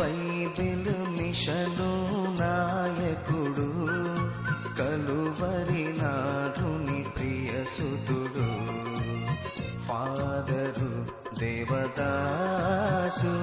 Bible machine నాయకుడు కలువరి నాథుని ప్రియసుతుడు ఫాదరు దేవదాసు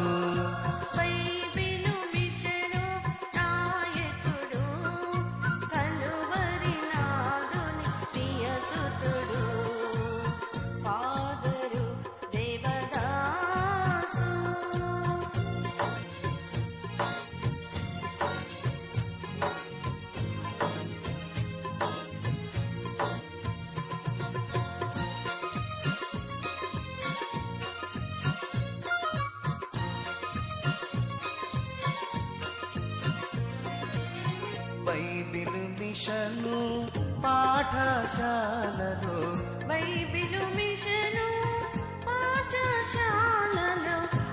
మిషను పాఠశాలలో. బైబిలు మిషను పాఠశాలలో.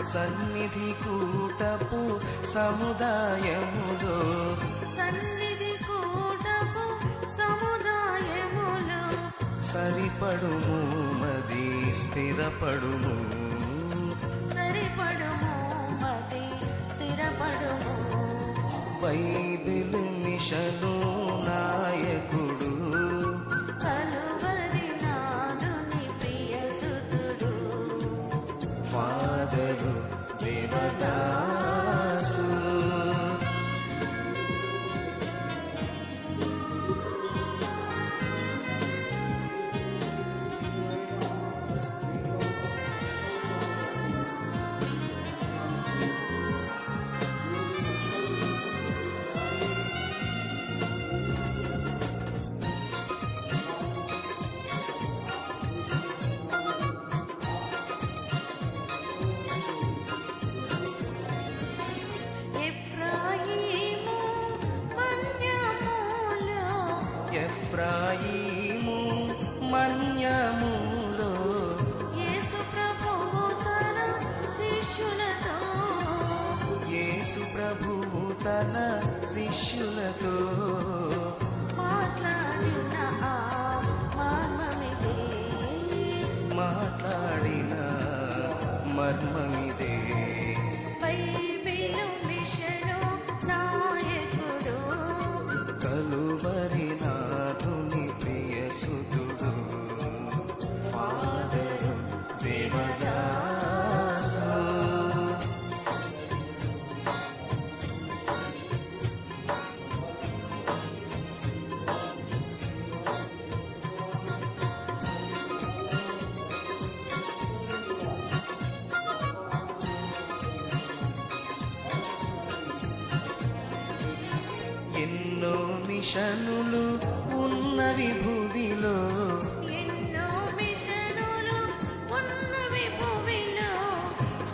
సన్నిధి కూటపు సముదాయములో. సన్నిధి కూటపు సముదాయములో. సరిపడుము మది స్థిరపడుము. సరిపడుము మతి స్థిరపడుము. బైబిల్ మిషను నాయకుడు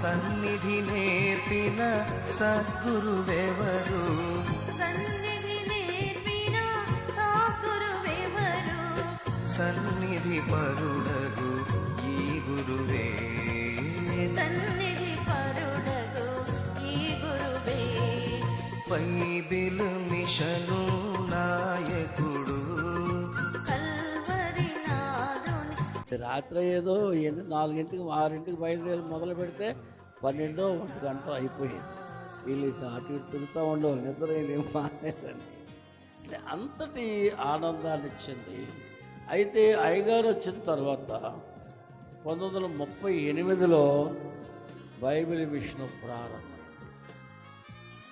సన్నిధి నేర్పిన సద్గురువెవరు? సన్నిధి నేర్పిన సాకురువెవరు సన్నిధి పరుడగు ఈ గురువే. సన్నిధి పరుడగు ఈ గురువే. బైబిల్ మిషను నాయకుడు రాత్రి ఏదో ఎన్ని నాలుగింటికి ఆరింటికి బయలుదేరి మొదలు పెడితే పన్నెండో ఒంటి గంట అయిపోయింది. వీళ్ళు అటు ఇటు తిరుగుతూ ఉండవు నిద్ర ఏం మానేదండి అంతటి ఆనందాన్ని ఇచ్చింది. అయితే అయ్యగారు వచ్చిన తర్వాత పంతొమ్మిది వందల ముప్పై ఎనిమిదిలో బైబిల్ మిషన్ ప్రారంభం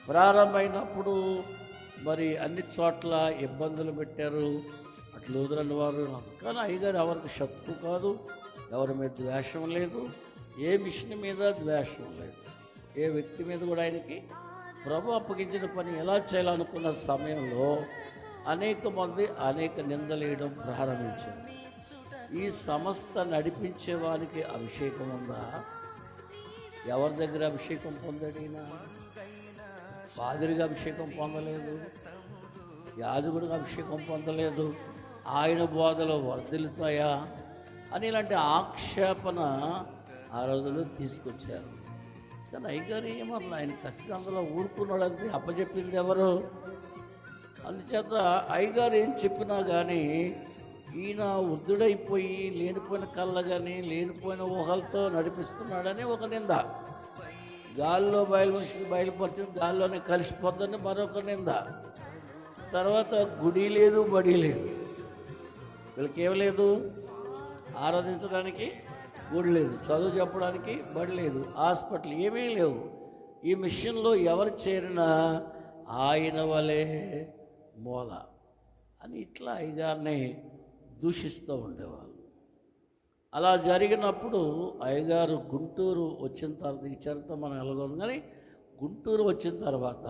ప్రారంభమైనప్పుడు మరి అన్ని చోట్ల ఇబ్బందులు పెట్టారు. అట్లా వారు కానీ అయ్యగారు ఎవరికి శత్రు కాదు ఎవరి మీద ద్వేషం లేదు ఏ మిషన్ మీద ద్వేషం లేదు. ఏ వ్యక్తి మీద కూడా ఆయనకి ప్రభు అప్పగించిన పని ఎలా చేయాలనుకున్న సమయంలో అనేక మంది అనేక నిందలేయడం ప్రారంభించారు. ఈ సంస్థ నడిపించే వారికి అభిషేకం ఉందా? ఎవరి దగ్గర అభిషేకం పొందాడు ఈయన? పాదిరిగా అభిషేకం పొందలేదు యాజకుడిగా అభిషేకం పొందలేదు ఆయన బోధలు వర్ధిల్లుతాయా అని ఇలాంటి ఆక్షేపణ ఆ రోజుల్లో తీసుకొచ్చారు. కానీ అయ్యగారు ఏమన్నా ఆయన కసిగా అందులో ఊరుకున్నాడంతే అప్పచెప్పింది ఎవరు? అందుచేత అయ్యగారు ఏం చెప్పినా కానీ ఈయన వృద్ధుడైపోయి లేనిపోయిన కళ్ళ కానీ లేనిపోయిన ఊహలతో నడిపిస్తున్నాడని ఒక నింద. గాల్లో బయలు మనిషికి బయలుపరిచింది గాల్లోనే కలిసిపోద్దని మరొక నింద. తర్వాత గుడి లేదు బడి లేదు. వీళ్ళకి ఏం లేదు. ఆరాధించడానికి గుడి లేదు. చదువు చెప్పడానికి బడి లేదు. హాస్పిటల్ ఏమీ లేవు. ఈ మిషన్లో ఎవరు చేరినా ఆయన వలే మూల అని ఇట్లా అయ్యగారిని దూషిస్తూ ఉండేవాళ్ళు. అలా జరిగినప్పుడు అయ్యగారు గుంటూరు వచ్చిన తర్వాత ఈ చరిత్ర మనం ఎలాగోను కానీ గుంటూరు వచ్చిన తర్వాత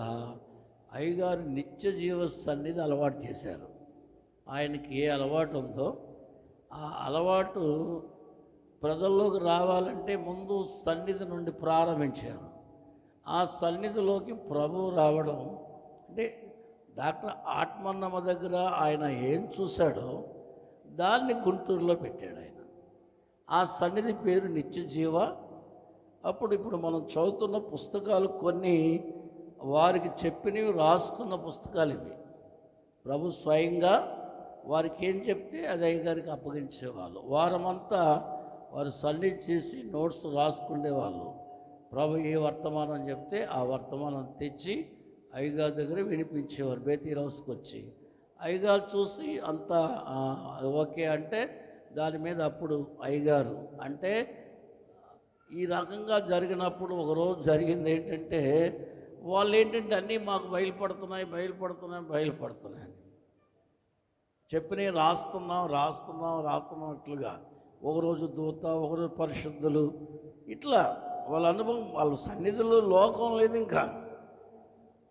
అయ్యగారు నిత్య జీవ సన్నిధి అలవాటు చేశారు. ఆయనకి ఏ అలవాటు ఉందో ఆ అలవాటు ప్రజల్లోకి రావాలంటే ముందు సన్నిధి నుండి ప్రారంభించారు. ఆ సన్నిధిలోకి ప్రభు రావడం అంటే డాక్టర్ ఆత్మన్నమ్మ దగ్గర ఆయన ఏం చూశాడో దాన్ని గుంటూరులో పెట్టాడు ఆయన. ఆ సన్నిధి పేరు నిత్యజీవ. అప్పుడు ఇప్పుడు మనం చదువుతున్న పుస్తకాలు కొన్ని వారికి చెప్పినవి రాసుకున్న పుస్తకాలు ఇవి. ప్రభు స్వయంగా వారికి ఏం చెప్తే అది అయ్యగారికి అప్పగించేవాళ్ళు. వారమంతా వారు సన్నిధి చేసి నోట్స్ రాసుకునేవాళ్ళు. ప్రభు ఏ వర్తమానం చెప్తే ఆ వర్తమానం తెచ్చి అయ్యగారి దగ్గర వినిపించేవారు బేతీ హౌస్కి వచ్చి అయ్యగారు చూసి అంతా ఓకే అంటే దాని మీద అప్పుడు అయ్యగారు అంటే ఈ రకంగా జరిగినప్పుడు ఒకరోజు జరిగింది ఏంటంటే వాళ్ళు ఏంటంటే అన్నీ మాకు బయలుపడుతున్నాయి బయలుపడుతున్నాయి బయలుపడుతున్నాయి చెప్పినవి రాస్తున్నాం రాస్తున్నాం రాస్తున్నాం ఇట్లుగా. ఒకరోజు దూత ఒకరోజు పరిశుద్ధులు ఇట్లా వాళ్ళ అనుభవం వాళ్ళ సన్నిధిలో లోకం లేదు ఇంకా.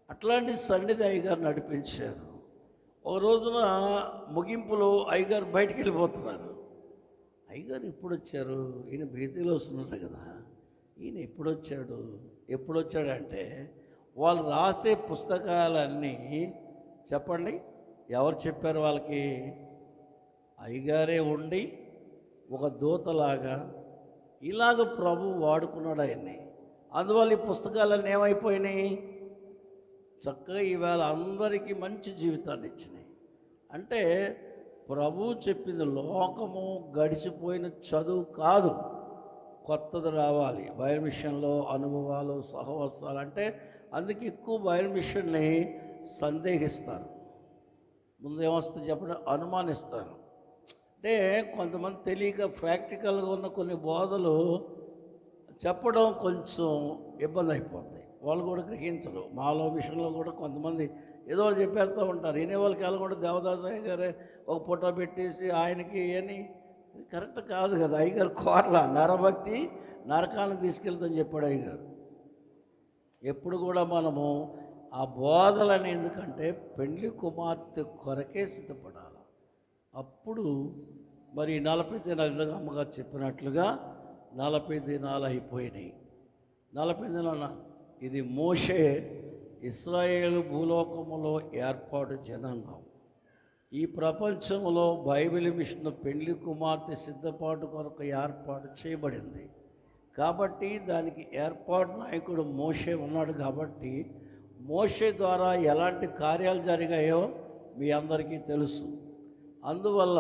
అట్లాంటి సన్నిధి అయ్యగారు నడిపించారు. ఒక రోజున ముగింపులో అయ్యగారు బయటికి వెళ్ళిపోతున్నారు. అయ్యగారు ఎప్పుడు వచ్చారు ఈయన బీతీలో వస్తున్నారు కదా. ఈయన ఎప్పుడు వచ్చాడు ఎప్పుడు వచ్చాడంటే వాళ్ళు రాసే పుస్తకాలన్నీ చెప్పండి? ఎవరు చెప్పారు వాళ్ళకి? అయ్యగారే ఉండి ఒక దూతలాగా ఇలాగ ప్రభు వాడుకున్నాడు ఆయన్ని. అందువల్ల ఈ పుస్తకాలన్నీ ఏమైపోయినాయి? చక్కగా ఈవేళ అందరికీ మంచి జీవితాన్ని ఇచ్చినాయి. అంటే ప్రభు చెప్పింది లోకము గడిచిపోయిన చదువు కాదు. కొత్తది రావాలి. బయలు మిషన్లో అనుభవాలు సహవాసాలు అంటే అందుకే ఎక్కువ బయలు మిషన్ని సందేహిస్తారు. ముందు ఏమొస్తుంది చెప్పడం? అనుమానిస్తారు అంటే కొంతమంది తెలియక ప్రాక్టికల్గా ఉన్న కొన్ని బోధలు చెప్పడం కొంచెం ఇబ్బంది అయిపోతుంది వాళ్ళు కూడా గ్రహించరు. మాలో విషయంలో కూడా కొంతమంది ఏదో ఒకటి చెప్పేస్తూ ఉంటారు. వినే వాళ్ళకి వెళ్ళకుండా దేవదాసాయి గారే ఒక ఫోటో పెట్టేసి ఆయనకి అని కరెక్ట్ కాదు కదా. అయ్యగారు కోరల నరభక్తి నరకాన్ని తీసుకెళ్తాని చెప్పాడు అయ్యగారు. ఎప్పుడు కూడా మనము ఆ బోధలని ఎందుకంటే పెళ్ళి కుమార్తె కొరకే సిద్ధపడాలి. అప్పుడు మరి నలభై దినాలు ఇందాక అమ్మగారు చెప్పినట్లుగా నలభై దినాలు అయిపోయినాయి. నలభై దినాల ఇది మోషే ఇస్రాయేల్ భూలోకములో ఏర్పాటు జనాంగం. ఈ ప్రపంచంలో బైబిల్ మిషన్ పెళ్ళి కుమార్తె సిద్ధపాటు కొరకు ఏర్పాటు చేయబడింది. కాబట్టి దానికి ఏర్పాటు నాయకుడు మోషే ఉన్నాడు కాబట్టి మోషే ద్వారా ఎలాంటి కార్యాలు జరిగాయో మీ అందరికీ తెలుసు. అందువల్ల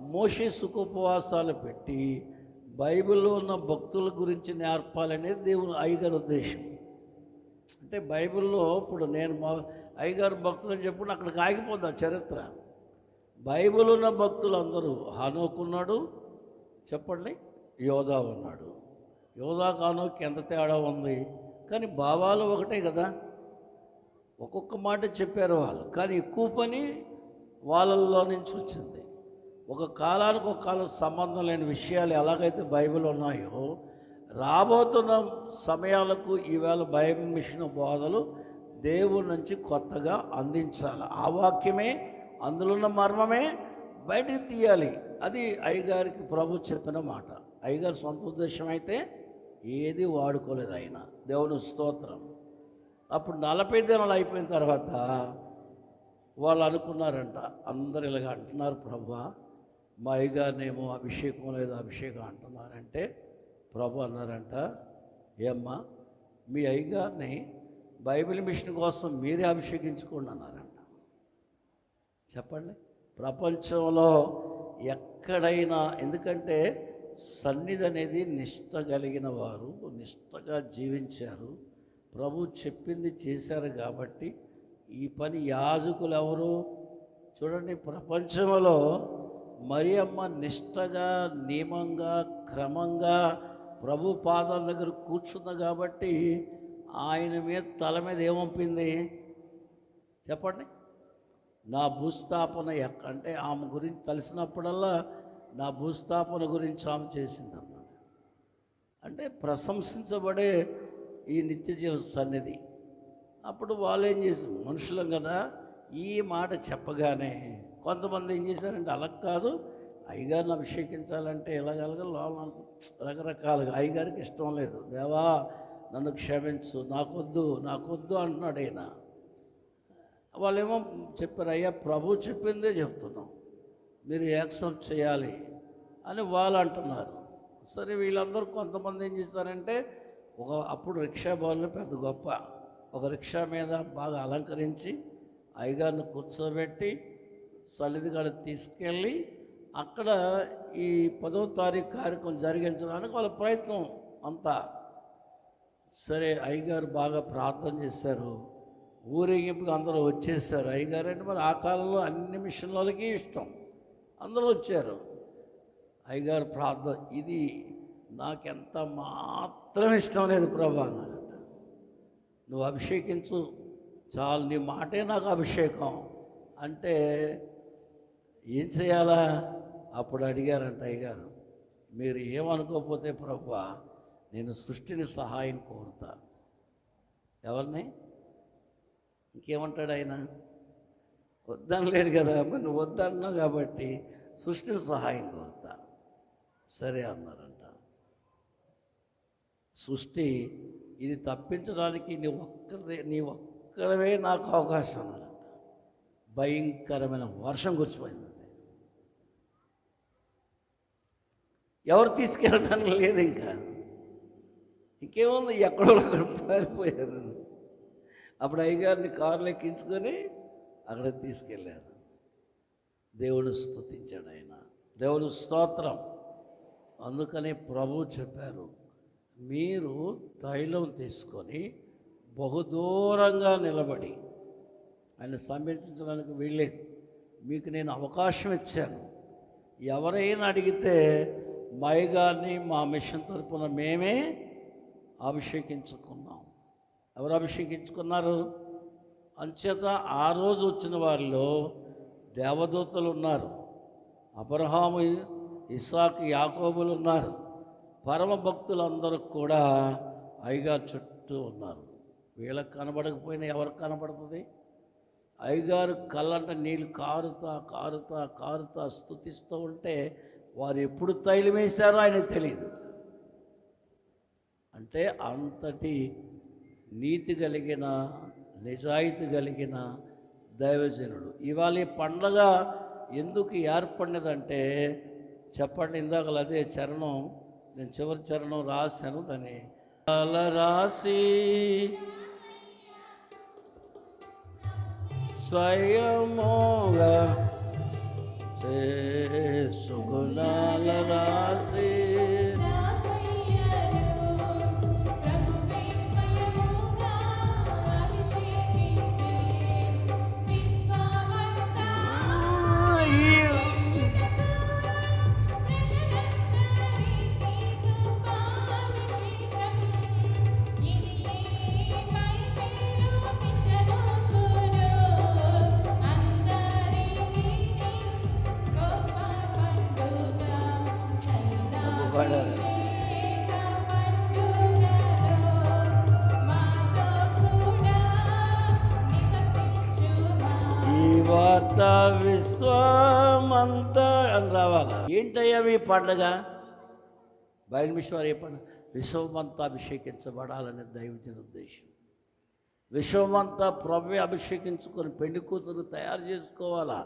మోషే సుఖోపవాసాలు పెట్టి బైబిల్లో ఉన్న భక్తుల గురించి నేర్పాలనేది దేవుని అయ్యగారి ఉద్దేశం. అంటే బైబిల్లో ఇప్పుడు నేను మా అయ్యగారు భక్తులు అని చెప్పుడు అక్కడికి ఆగిపోద్దా చరిత్ర. బైబిల్ ఉన్న భక్తులు అందరూ హనోకున్నాడు చెప్పండి యోధా ఉన్నాడు. యోధా కానోకి ఎంత తేడా ఉంది? కానీ భావాలు ఒకటే కదా. ఒక్కొక్క మాట చెప్పారు వాళ్ళు. కానీ ఎక్కువ పని వాళ్ళల్లో నుంచి వచ్చింది. ఒక కాలానికి ఒక కాలం సంబంధం లేని విషయాలు ఎలాగైతే బైబిల్ ఉన్నాయో రాబోతున్న సమయాలకు ఈవేళ బైబిల్ మిషన్ బోధలు దేవుడి నుంచి కొత్తగా అందించాలి. ఆ వాక్యమే అందులో ఉన్న మర్మమే బయటికి తీయాలి. అది అయ్యగారికి ప్రభు చెప్పిన మాట. అయ్యగారి సొంత ఉద్దేశం అయితే ఏది వాడుకోలేదు ఆయన. దేవుని స్తోత్రం. అప్పుడు నలభై దినాలు అయిపోయిన తర్వాత వాళ్ళు అనుకున్నారంట అందరు ఇలాగ అంటున్నారు ప్రభా మా అయ్యగారినేమో అభిషేకం లేదు అభిషేకం అంటున్నారంటే ప్రభు అన్నారంట ఏమ్మా మీ అయ్యగారిని బైబిల్ మిషన్ కోసం మీరే అభిషేకించుకోండి అన్నారంట. చెప్పండి ప్రపంచంలో ఎక్కడైనా ఎందుకంటే సన్నిధి అనేది నిష్ట కలిగిన వారు నిష్టగా జీవించారు ప్రభు చెప్పింది చేశారు కాబట్టి ఈ పని యాజకులు ఎవరు చూడండి ప్రపంచంలో మరియమ్మ నిష్టగా నియమంగా క్రమంగా ప్రభు పాదాల దగ్గర కూర్చుంది కాబట్టి ఆయన మీద తల మీద ఏమంపింది చెప్పండి. నా భూస్థాపన అంటే ఆమె గురించి తెలిసినప్పుడల్లా నా భూస్థాపన గురించి ఆమె చేసిందన్నాడు అంటే ప్రశంసించబడే ఈ నిత్య జీవ సన్నిధి. అప్పుడు వాళ్ళు ఏం చేశారు మనుషులం కదా ఈ మాట చెప్పగానే కొంతమంది ఏం చేశారంటే అలా కాదు అయ్యగారిని అభిషేకించాలంటే ఎలాగలగా లోపల రకరకాలుగా అయ్యగారికి ఇష్టం లేదు. దేవా నన్ను క్షమించు నాకొద్దు నాకొద్దు అంటున్నాడు ఆయన. వాళ్ళేమో చెప్పారు అయ్యా ప్రభు చెప్పిందే చెప్తున్నాం. మీరు యాక్సెప్ట్ చేయాలి అని వాళ్ళు అంటున్నారు. సరే వీళ్ళందరూ కొంతమంది ఏం చేశారంటే ఒక అప్పుడు రిక్షా బాలు పెద్ద గొప్ప. ఒక రిక్షా మీద బాగా అలంకరించి అయ్యగారిని కూర్చోబెట్టి సన్నిధి కాడ తీసుకెళ్ళి అక్కడ ఈ పదో తారీఖు కార్యక్రమం జరిగించడానికి వాళ్ళ ప్రయత్నం అంతా. సరే అయ్యగారు బాగా ప్రార్థన చేశారు. ఊరేగింపుగా అందరూ వచ్చేసారు. అయ్యగారు అంటే మరి ఆ కాలంలో అన్ని మిషన్లకి ఇష్టం. అందరూ వచ్చారు. అయ్యగారు ప్రార్థన ఇది నాకెంత మాత్రం ఇష్టం లేదు ప్రభా అన్నారట నువ్వు అభిషేకించు. చాలు నీ మాటే నాకు అభిషేకం. అంటే ఏం చేయాలా? అప్పుడు అడిగారంట అయ్యగారు మీరు ఏమనుకోకపోతే ప్రభా నేను సృష్టిని సహాయం కోరుతా. ఎవరిని? ఇంకేమంటాడు ఆయన? వద్దనలేడు కదా నువ్వు వద్దన్నావు కాబట్టి సృష్టిని సహాయం కోరుతా. సరే అన్నారు. సృష్టి ఇది తప్పించడానికి నీ ఒక్కడే నీ ఒక్కడవే నాకు అవకాశం అన్నారంట భయంకరమైన వర్షం కురిచిపోయింది ఎవరు తీసుకెళ్ళడానికి లేదు ఇంకా. ఇంకేముంది? ఎక్కడో అక్కడ పారిపోయారు. అప్పుడు అయ్యగారిని కారులో ఎక్కించుకొని అక్కడ తీసుకెళ్ళారు. దేవుడు స్తుతించాడు ఆయన. దేవుడు స్తోత్రం. అందుకనే ప్రభు చెప్పారు మీరు తైలం తీసుకొని బహుదూరంగా నిలబడి ఆయన సమీపించడానికి వీల్లేదు. మీకు నేను అవకాశం ఇచ్చాను. ఎవరైనా అడిగితే మై గారిని మా మిషన్ తరపున మేమే అభిషేకించుకున్నాం. ఎవరు అభిషేకించుకున్నారు? అంచేత ఆ రోజు వచ్చిన వారిలో దేవదూతలు ఉన్నారు. అబ్రహాము ఇసాక్ యాకోబులు ఉన్నారు. పరమ భక్తులందరూ కూడా అయ్యగారు చుట్టూ ఉన్నారు. వీళ్ళకి కనబడకపోయినా ఎవరికి కనబడుతుంది? అయ్యగారు కళ్ళంట నీళ్ళు కారుతా కారుతా కారుతా స్థుతిస్తూ ఉంటే వారు ఎప్పుడు తైలం వేశారో తెలియదు అంటే అంతటి నీతి కలిగిన నిజాయితీ కలిగిన దైవజనుడు. ఇవాళ ఈ పండగ ఎందుకు ఏర్పడినదంటే చెప్పండి ఇందాక అదే చరణం నేను చివరి చరణం రాశాను దాన్ని. రాసి స్వయమోగా సుగుణాల రాసి పాడారు ఈ వార్త విశ్వమంతా అని రావాలి. ఏంటయ్యా మీ పండగ బయలు విశ్వారు ఏ పండుగ విశ్వమంతా అభిషేకించబడాలనే దైవజన ఉద్దేశం. విశ్వమంతా ప్రభు అభిషేకించుకొని పెళ్ళి కూతురు తయారు చేసుకోవాలా?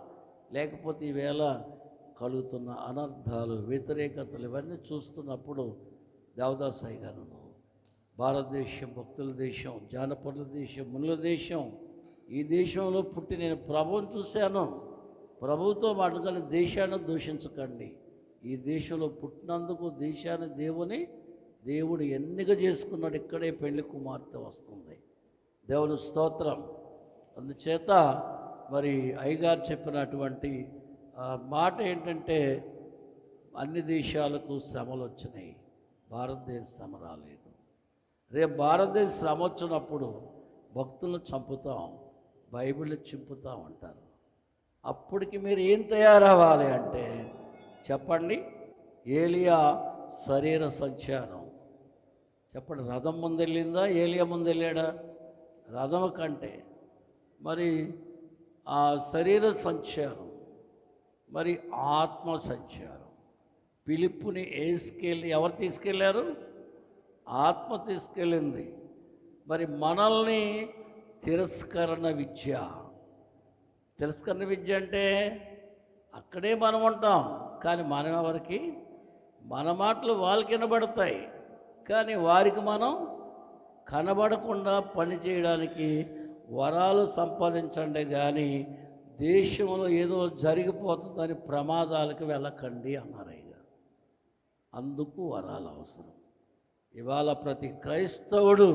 లేకపోతే ఈవేళ కలుగుతున్న అనర్థాలు వ్యతిరేకతలు ఇవన్నీ చూస్తున్నప్పుడు దేవదాసాయి గారు భారతదేశం భక్తుల దేశం జానపదుల దేశం మునుల దేశం ఈ దేశంలో పుట్టి నేను ప్రభువుని చూశాను. ప్రభుతో మాట్లాడుకొని దేశాన్ని దూషించకండి. ఈ దేశంలో పుట్టినందుకు దేశాన్ని దేవుని దేవుడు ఎన్నిక చేసుకున్నాడు ఇక్కడే పెళ్ళి కుమార్తె వస్తుంది. దేవుని స్తోత్రం. అందుచేత మరి అయ్యగారు చెప్పినటువంటి మాట ఏంటంటే అన్ని దేశాలకు శ్రమలు వచ్చినాయి భారతదేశ శ్రమ రాలేదు. రేపు భారతదేశ శ్రమ వచ్చినప్పుడు భక్తులను చంపుతాం బైబిల్ చింపుతాం అంటారు. అప్పటికి మీరు ఏం తయారవ్వాలి అంటే చెప్పండి. ఏలియా శరీర సంచారం. చెప్పండి రథం ముందెళ్ళిందా? ఏలియా ముందెళ్ళాడా? రథం కంటే. మరి ఆ శరీర సంచారం మరి ఆత్మ సంచారం. పిలుపుని వేసుకెళ్ళి ఎవరు తీసుకెళ్ళారు ఆత్మ తీసుకెళ్ళింది. మరి మనల్ని తిరస్కరణ విద్య. తిరస్కరణ విద్య అంటే అక్కడే మనం ఉంటాం కానీ మనం ఎవరికి? మన మాటలు వాళ్ళకి వినబడతాయి కానీ వారికి మనం కనబడకుండా పని చేయడానికి వరాలు సంపాదించండి కానీ దేశంలో ఏదో జరిగిపోతుందని ప్రమాదాలకు వెళ్ళకండి అన్నారు అందుకు వరాలు అవసరం. ఇవాళ ప్రతి క్రైస్తవుడు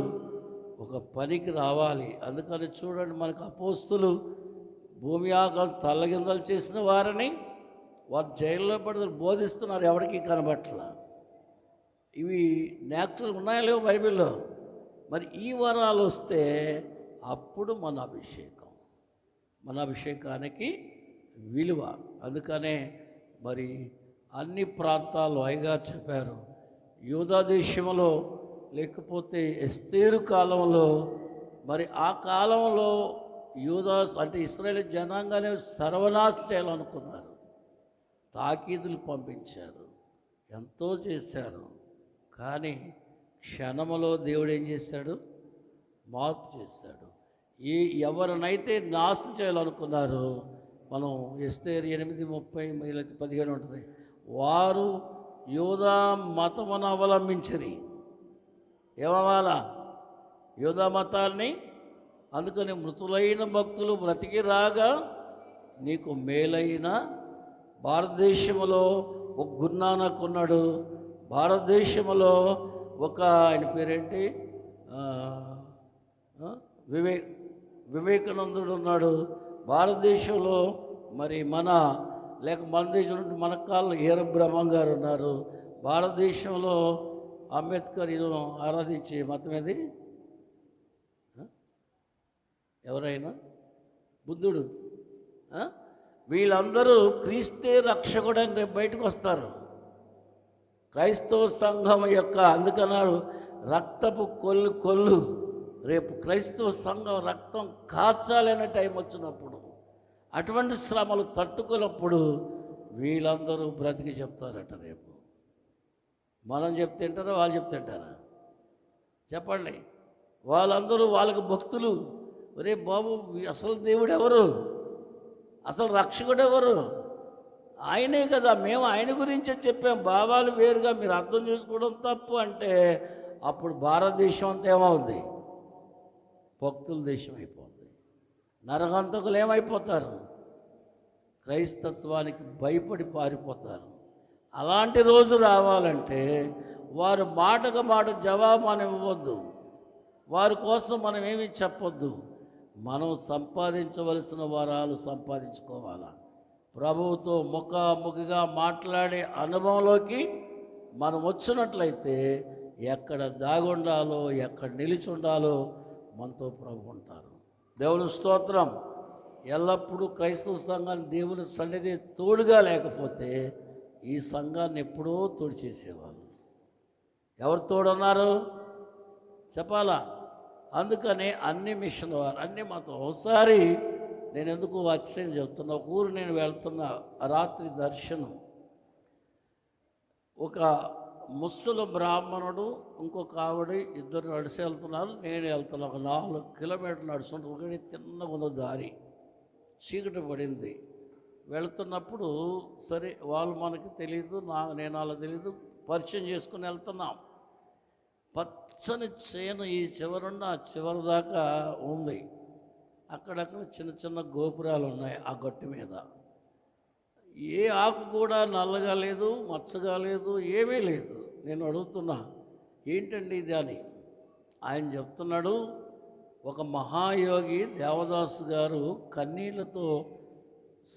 ఒక పనికి రావాలి. అందుకని చూడండి మనకు అపోస్తులు భూమి ఆకలి తల్లగిందలు చేసిన వారిని వారు జైల్లో పడి బోధిస్తున్నారు ఎవరికి కనబట్ల. ఇవి నేచురల్ ఉన్నాయా లేవు బైబిల్లో. మరి ఈ వరాలు వస్తే అప్పుడు మన అభిషేకం. మన అభిషేకానికి విలువ. అందుకనే మరి అన్ని ప్రాంతాలు అయ్యగారు చెప్పారు యూదా దేశంలో లేకపోతే ఎస్తేరు కాలంలో మరి ఆ కాలంలో యూదా అంటే ఇస్రాయేల్ జనాంగానే సర్వనాశ చేయాలనుకున్నారు. తాకీదులు పంపించారు ఎంతో చేశారు. కానీ క్షణములో దేవుడు ఏం చేశాడు? మార్పు చేశాడు. ఈ ఎవరినైతే నాశనం చేయాలనుకున్నారో మనం ఎస్తేరు ఎనిమిది ముప్పై లేదా పదిహేను ఉంటుంది. వారు యోధా మతమును అవలంబించరి. ఏమవ్వాలా? యోధా మతాన్ని అందుకని మృతులైన భక్తులు బ్రతికి రాగా నీకు మేలైన భారతదేశంలో ఒక గురునానక్ ఉన్నాడు. భారతదేశంలో ఒక ఆయన పేరేంటి? వివేక్ వివేకానందుడు ఉన్నాడు. భారతదేశంలో మరి మన లేక మన దేశం నుండి మన కాళ్ళు ఈర బ్రహ్మం గారు ఉన్నారు. భారతదేశంలో అంబేద్కర్ ఆరాధించే మతం ఏది? ఎవరైనా? బుద్ధుడు. వీళ్ళందరూ క్రీస్తే రక్షకుడని రేపు బయటకు వస్తారు. క్రైస్తవ సంఘం యొక్క అందుకన్నాడు రక్తపు కొల్లు కొల్లు. రేపు క్రైస్తవ సంఘం రక్తం కార్చాలనే టైం వచ్చినప్పుడు అటువంటి శ్రమలు తట్టుకున్నప్పుడు వీళ్ళందరూ బ్రతికి చెప్తారట రేపు. మనం చెప్తుంటారా వాళ్ళు చెప్తుంటారా చెప్పండి. వాళ్ళందరూ వాళ్ళకి భక్తులు. ఒరే బాబు అసలు దేవుడు ఎవరు? అసలు రక్షకుడు ఎవరు? ఆయనే కదా. మేము ఆయన గురించే చెప్పాం. భావాలు వేరుగా మీరు అర్థం చేసుకోవడం తప్పు అంటే అప్పుడు భారతదేశం అంతా ఏమవుద్ది? భక్తుల దేశం అయిపోతుంది నరహంతకులు ఏమైపోతారు? క్రైస్తత్వానికి భయపడి పారిపోతారు. అలాంటి రోజు రావాలంటే వారు మాటకు మాట జవాబు మనం ఇవ్వద్దు. వారి కోసం మనం ఏమీ చెప్పొద్దు. మనం సంపాదించవలసిన వరాలు సంపాదించుకోవాలా. ప్రభువుతో ముఖాముఖిగా మాట్లాడే అనుభవంలోకి మనం వచ్చినట్లయితే ఎక్కడ దాగుండాలో ఎక్కడ నిలిచి ఉండాలో మనతో ప్రభు ఉంటారు. దేవుని స్తోత్రం. ఎల్లప్పుడూ క్రైస్తవ సంఘాన్ని దేవుని సన్నిధి తోడుగా లేకపోతే ఈ సంఘాన్ని ఎప్పుడో తోడు చేసేవాళ్ళు. ఎవరు తోడున్నారు? చెప్పాలా? అందుకనే అన్ని మిషన్ వారు అన్ని మతం ఒకసారి నేను ఎందుకు వచ్చేది చెప్తున్నా ఒక ఊరు నేను వెళ్తున్న రాత్రి దర్శనం. ఒక ముస్సుల బ్రాహ్మణుడు ఇంకొక ఆవిడ ఇద్దరు నడిచి వెళ్తున్నారు. నేను వెళ్తున్నా. ఒక నాలుగు కిలోమీటర్లు నడుచుకుంటూ ఒకటి తిన్నగా దారి. చీకటి పడింది. వెళ్తున్నప్పుడు సరే వాళ్ళు మనకి తెలియదు నా నేను అలా తెలియదు పరిచయం చేసుకుని వెళ్తున్నాం. పచ్చని చేను ఈ చివరున్న ఆ చివరి దాకా ఉంది. అక్కడక్కడ చిన్న చిన్న గోపురాలు ఉన్నాయి ఆ గట్టు మీద. ఏ ఆకు కూడా నల్లగా లేదు మచ్చగా లేదు ఏమీ లేదు. నేను అడుగుతున్నా ఏంటండి ఇది అని. ఆయన చెప్తున్నాడు ఒక మహాయోగి దేవదాసు గారు కన్నీళ్ళతో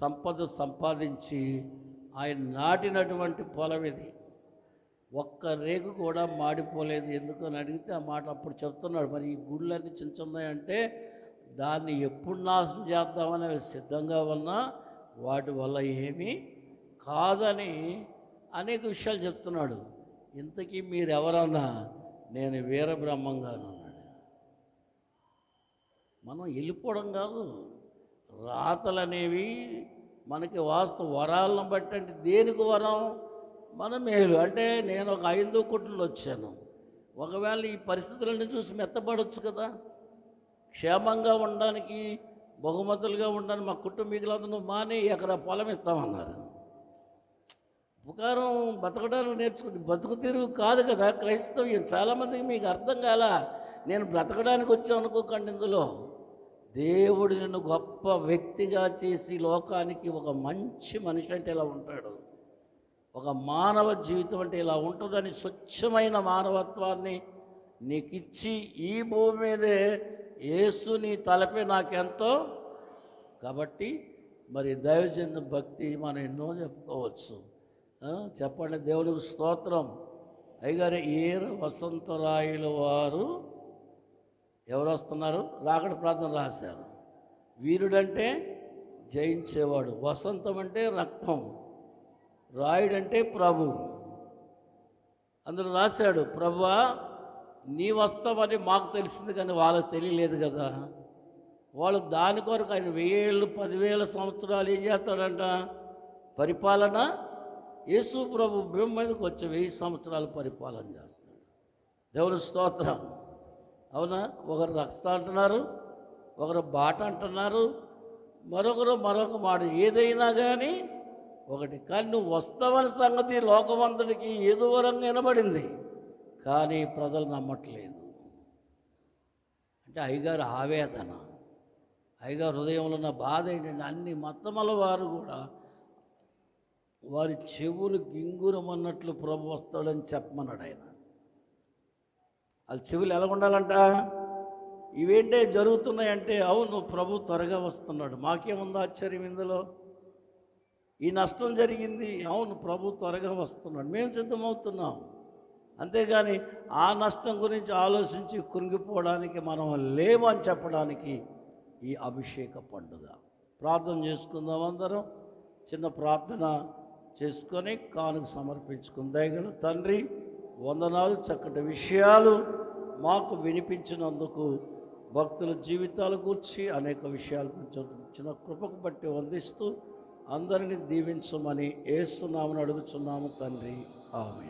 సంపద సంపాదించి ఆయన నాటినటువంటి పొలం ఇది. ఒక్క రేకు కూడా మాడిపోలేదు. ఎందుకు అని అడిగితే ఆ మాట అప్పుడు చెప్తున్నాడు. మరి ఈ గుళ్ళన్నీ చిన్న చిన్నయంటే దాన్ని ఎప్పుడు నాశనం చేద్దామని అవి సిద్ధంగా ఉన్నా వాటి వల్ల ఏమీ కాదని అనేక విషయాలు చెప్తున్నాడు. ఇంతకీ మీరెవరన్నా నేను వీరబ్రహ్మంగాను అన్నాడు? మనం వెళ్ళిపోవడం కాదు. రాతలు అనేవి మనకి వాస్తవ వరాలను బట్టి అంటే దేనికి వరం? మన మేలు. అంటే నేను ఒక ఐదో కుటుంబంలో వచ్చాను. ఒకవేళ ఈ పరిస్థితులన్నీ చూసి మెత్తపడవచ్చు కదా. క్షేమంగా ఉండడానికి బహుమతులుగా ఉండడానికి మా కుటుంబీకులందరూ నువ్వు మాని ఎకరా పొలం ఇస్తామన్నారు. ఉపకారం బతకడానికి నేర్చుకుంది. బతుకు తీరు కాదు కదా క్రైస్తవ్యం. చాలామందికి మీకు అర్థం కాల నేను బ్రతకడానికి వచ్చాను అనుకోకండి ఇందులో. దేవుడు నిన్ను గొప్ప వ్యక్తిగా చేసి లోకానికి ఒక మంచి మనిషి అంటే ఇలా ఉంటాడు. ఒక మానవ జీవితం అంటే ఇలా ఉంటుందని స్వచ్ఛమైన మానవత్వాన్ని నీకు ఇచ్చి ఈ భూమి మీదే యేసు నీ తలపే నాకెంతో కాబట్టి మరి దైవజన భక్తి మనం ఎన్నో చెప్పుకోవచ్చు. చెప్పండి దేవునికి స్తోత్రం. అయ్యగారు ఈర వసంతరాయుల వారు ఎవరు వస్తున్నారు రాకడ ప్రార్థన రాశారు. వీరుడంటే జయించేవాడు. వసంతం అంటే రక్తం. రాయుడంటే ప్రభు. అందులో రాశాడు ప్రభా నీ వస్తావని మాకు తెలిసింది కానీ వాళ్ళకి తెలియలేదు కదా. వాళ్ళు దాని కొరకు ఆయన వెయ్యేళ్ళు పదివేల సంవత్సరాలు ఏం చేస్తాడంట? పరిపాలన? యేసు ప్రభు భూమి మీదకి వచ్చి వెయ్యి సంవత్సరాలు పరిపాలన చేస్తాడు. దేవుని స్తోత్రం. అవునా? ఒకరు రక్త అంటున్నారు ఒకరు బాట అంటున్నారు మరొకరు మరొక మాట. ఏదైనా కానీ ఒకటి. కానీ నువ్వు వస్తావని సంగతి లోకమంతటికి ఏదో వరంగా వినబడింది. కానీ ప్రజలు నమ్మట్లేదు. అంటే అయ్యగారు ఆవేదన. అయ్యగారు హృదయంలో ఉన్న బాధ ఏంటంటే అన్ని మతముల వారు కూడా వారి చెవులు గింగురమన్నట్లు ప్రభు వస్తాడని చెప్పమన్నాడు ఆయన. వాళ్ళ చెవులు ఎలా ఉండాలంట? ఇవేంటే జరుగుతున్నాయంటే అవును ప్రభు త్వరగా వస్తున్నాడు. మాకేముందో ఆశ్చర్యం ఇందులో? ఈ నష్టం జరిగింది. అవును ప్రభు త్వరగా వస్తున్నాడు. మేము సిద్ధమవుతున్నాం. అంతేగాని ఆ నష్టం గురించి ఆలోచించి కృంగిపోవడానికి మనం లేమని చెప్పడానికి ఈ అభిషేక పండుగ. ప్రార్థన చేసుకుందాం అందరం. చిన్న ప్రార్థన చేసుకొని కానుక సమర్పించుకుందాం. దయగల తండ్రి వందనాలు చక్కటి విషయాలు మాకు వినిపించినందుకు భక్తుల జీవితాల గురించి అనేక విషయాలు గురించి ఇచ్చిన కృపకు బట్టి వందిస్తూ అందరినీ దీవించమని ఏస్తున్నామని అడుగుతున్నాము తండ్రి. ఆమె